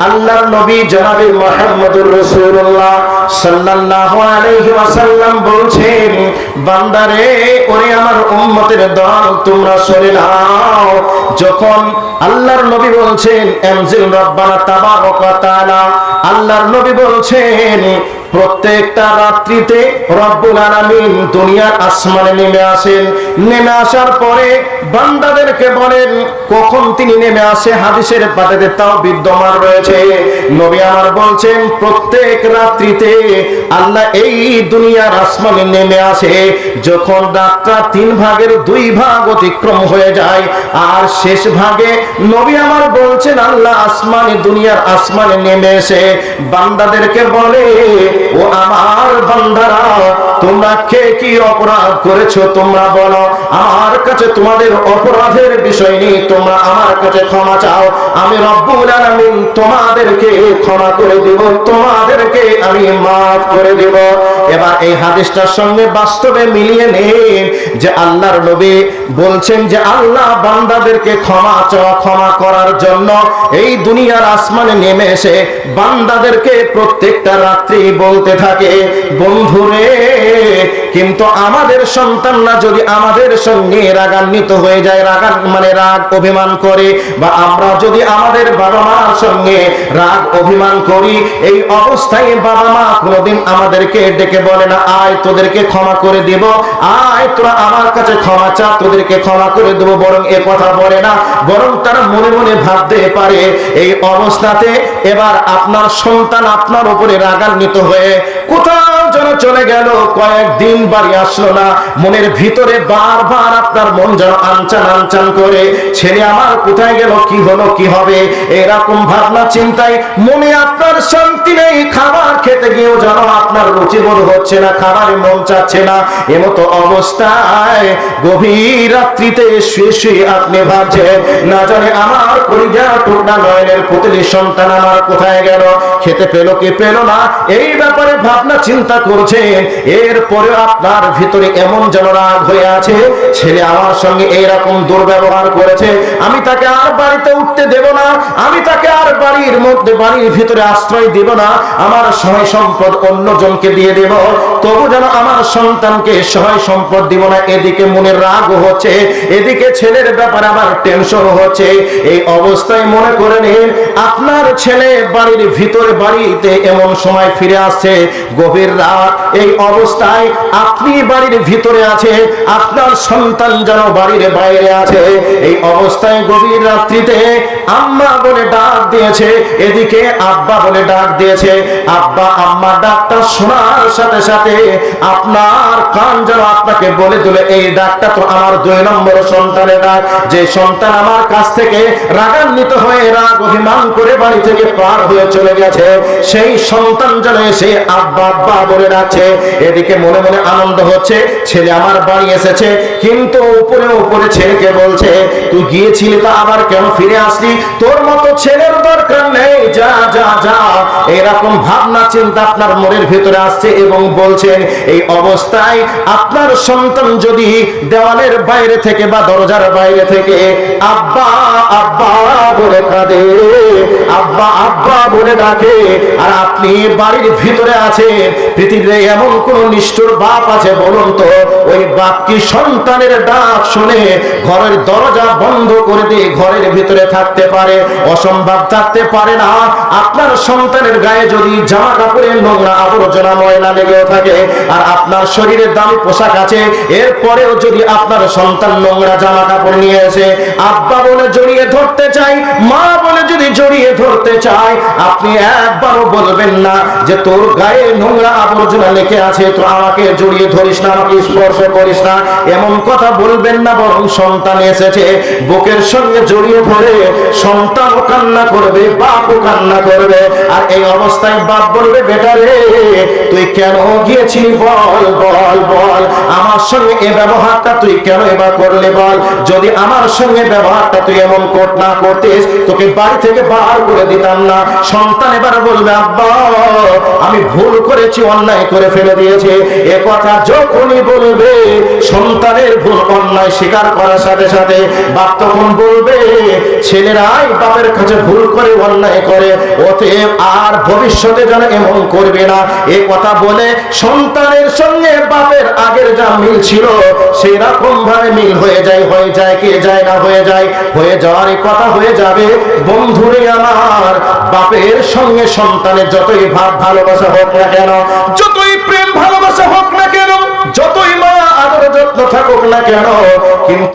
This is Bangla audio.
আল্লাহর নবী জনাবে মোহাম্মদুর রাসূলুল্লাহ সাল্লাল্লাহু আলাইহি ওয়াসাল্লাম বলছেন, বান্দারে, ওরে আমার উম্মতের দল, তোমরা সরে নাও যখন আল্লাহর নবী বলছেন এমজিল রব্বানা তাবারাকা তাআলা আল্লাহর নবী বলছেন প্রত্যেকটা রাত্রিতে রব্বুল আলামিন দুনিয়ার আসমানে নেমে আসেন। নেমে আসার পরে বান্দাদেরকে বলেন, কখন তিনি নেমে আসে? হাদিসের পাতাতে তাও বিদ্যমান রয়েছে। নবী আমার বলছেন, প্রত্যেক রাত্রিতে আল্লাহ এই দুনিয়ার আসমানে নেমে আসে। যখন রাতটা তিন ভাগের দুই ভাগ অতিক্রম হয়ে যায় আর শেষ ভাগে নবী আমার বলছেন, আল্লাহ আসমানে, দুনিয়ার আসমানে নেমে এসে বান্দাদেরকে বলে ও আমার বান্দারা তোমরা কে কি অপরাধ করেছ তোমরা বলো। আমার কাছে তোমাদের অপরাধের বিষয় নেই, তোমরা আমার কাছে ক্ষমা চাও। আমি রব্বুল আলামিন তোমাদেরকে ক্ষমা করে দেব, তোমাদেরকে আমি মাফ করে দেব। এবার এই হাদিসটার সঙ্গে বাস্তবে মিলিয়ে নিন যে আল্লাহর নবী বলছেন যে আল্লাহ বান্দাদেরকে ক্ষমা চাওয়া, ক্ষমা করার জন্য এই দুনিয়ার আসমানে নেমে এসে বান্দাদেরকে প্রত্যেকটা রাত্রি বলতে থাকে, বন্ধুরে কিন্তু আমাদের সন্তানরা যদি আমাদের সঙ্গে রাগান্বিত হয়ে যায়, রাগান মানে রাগ অভিমান করে, বা আমরা যদি আমাদের বাবা মার সঙ্গে রাগ অভিমান করি, এই অবস্থায় বাবা মা কোনোদিন আমাদেরকে ডেকে বলে না, আয়, তোদেরকে ক্ষমা করে দেব। আয়, তোরা আমার কাছে ক্ষমা চা তোদেরকে ক্ষমা করে দেবো। বরং এ কথা বলে না, বরং তারা মনে মনে ভাবতে পারে, এই অবস্থাতে এবার আপনার সন্তান আপনার উপরে রাগান্বিত হয়ে কোথাও চলে গেল, কয়েকদিন বাড়ি আসলো না। মনের ভিতরে বারবার আপনার মন যেন আনচান আনচান করে, ছেলে আমার কোথায় গেল, কি হলো, কি হবে? এরকম ভাবনা, চিন্তায় মনে আপনার যেন আপনার রুচি বোধ হচ্ছে না, খাবারে মন চাচ্ছে না এমতো অবস্থায় গভীর রাত্রিতে শুয়ে শুয়ে আপনি ভাবছেন, না জানে আমার পরিজা টুকরা নয়নের পুতলি সন্তান আমার কোথায় গেল, খেতে পেল কি পেল না, এই ব্যাপারে ভাবনা চিন্তা করছেন এরপরে আপনার ভিতরে এমন যেন রাগ হয়ে আছে, ছেলে আমার সঙ্গে এইরকম দুর্ব্যবহার করেছে, আমি তাকে আর বাড়িতে উঠতে দেব না, আমি তাকে আর বাড়ির মধ্যে, বাড়ির ভিতরে আশ্রয় দিব না, আমার সহায় সম্পদ অন্য জনকে দিয়ে দেব। তবু যেন আমার সন্তানকে সহায় সম্পদ দিব না। এদিকে মনের রাগ হচ্ছে, এদিকে ছেলের ব্যাপারে আমার টেনশন হচ্ছে। এই অবস্থায় মনে করে নিন, আপনার ছেলে বাড়ির ভিতরে বাড়িতে এমন সময় ফিরে আসছে। গভীর রাত, এই অবস্থায় আপনি বাড়ির ভিতরে আছে, আপনার সন্তান যেন বাড়ির বাইরে আছে। এই অবস্থায় গভীর রাত্রিতে আম্মা বলে ডাক দিয়েছে, এদিকে আব্বা বলে ডাক দিয়েছে, আব্বা, আম্মা, ডাকটা শোনার সাথে সাথে আপনার কান যেন আপনাকে বলে দিলে, এই ডাকটা তো আমার দুই নম্বর সন্তানের ডাক। যে সন্তান আমার কাছ থেকে রাগান্বিত হয়ে রাগ অভিমান করে বাড়ি থেকে পার হয়ে চলে গেছে, সেই সন্তান যেন এসে আব্বা আব্বা বলে ডাকছে। এদিকে মনে মনে আনন্দ হচ্ছে, ছেলে আমার বাড়ি এসেছে, কিন্তু উপরে উপরে ছেলেকে বলছে, তুই গিয়েছিলি তা আবার কেন ফিরে আসলি? তোর মতো ছেলের দরকার নেই, যা যা যা। এরকম ভাবনা, চিন্তা আপনার মনের ভিতরে আসছে এবং বলছেন এই অবস্থায় আপনার সন্তান যদি দেওয়ালের বাইরে থেকে বা দরজার বাইরে থেকে আব্বা আব্বা বলে কাঁদে, আব্বা আব্বা বলে ডাকে, আর আপনি বাড়ির ভিতরে আছেন, পৃথিবীতে এমন কোন নিষ্ঠুর বাপ আছে বলুন তো, ওই বাপ কি সন্তানের ডাক শুনে ঘরের দরজা বন্ধ করে দিয়ে ঘরের ভিতরে থাকতে পারে, অসম্ভব থাকতে পারে না। আপনার সন্তানের গায়ে যদি জামা কাপড়ের নোংরা আবর্জনা ময়লা লেগেও থাকে আর আপনার শরীরে দামি পোশাক আছে, এরপরেও যদি আপনার সন্তান নোংরা জামা কাপড় নিয়ে এসে আব্বা বলে জড়িয়ে ধরতে চাই মা যদি জড়িয়ে ধরতে চাই আপনি একবারও বলবেন না যে তোর গায়ে নোংরা আবর্জনা লেখে আছে, তো আমাকে জড়িয়ে ধরিস না, আমাকে স্পর্শ করিস না। এমন কথা বলবেন না, বরং সন্তান এসেছে, বুকের সঙ্গে জড়িয়ে ধরে সন্তানও কান্না করবে, বাপও কান্না করবে। আর এই অবস্থায় বাপ বলবে, বেটা রে তুই কেন গিয়েছিলি বল বল বল? আমার সঙ্গে এ ব্যবহারটা তুই কেন এবার করলে বল? যদি আমার সঙ্গে ব্যবহারটা তুই এমন কর না করতিস, তোকে বাড়ি থেকে বার বলে দিতাম না। সন্তান এবার বলবে, আব্বা, আমি ভুল করেছি, অন্যায় করে ফেলে দিয়েছে। এ কথা যখনই বলবে, সন্তানের ভুল, অন্যায় স্বীকার করার সাথে সাথে বাপ তখন বলবে ছেলেরাই বাপের কাছে ভুল করে, অন্যায় করে, অতএব আর ভবিষ্যতে যেন এমন করবে না। এ কথা বলে সন্তানের সঙ্গে বাপের আগের যা মিল ছিল সেই রকম ভাবে মিল হয়ে যায় হয়ে যায় কে যায় না হয়ে যায়, হয়ে যাওয়ার কথা হয়ে যাবে। বন্ধুরে আমার, বাপের সঙ্গে সন্তানের যতই ভাব ভালোবাসা হোক না কেন, যতই প্রেম ভালোবাসা হোক না কেন, যতই মা আদর যত্ন থাকুক না কেন, কিন্তু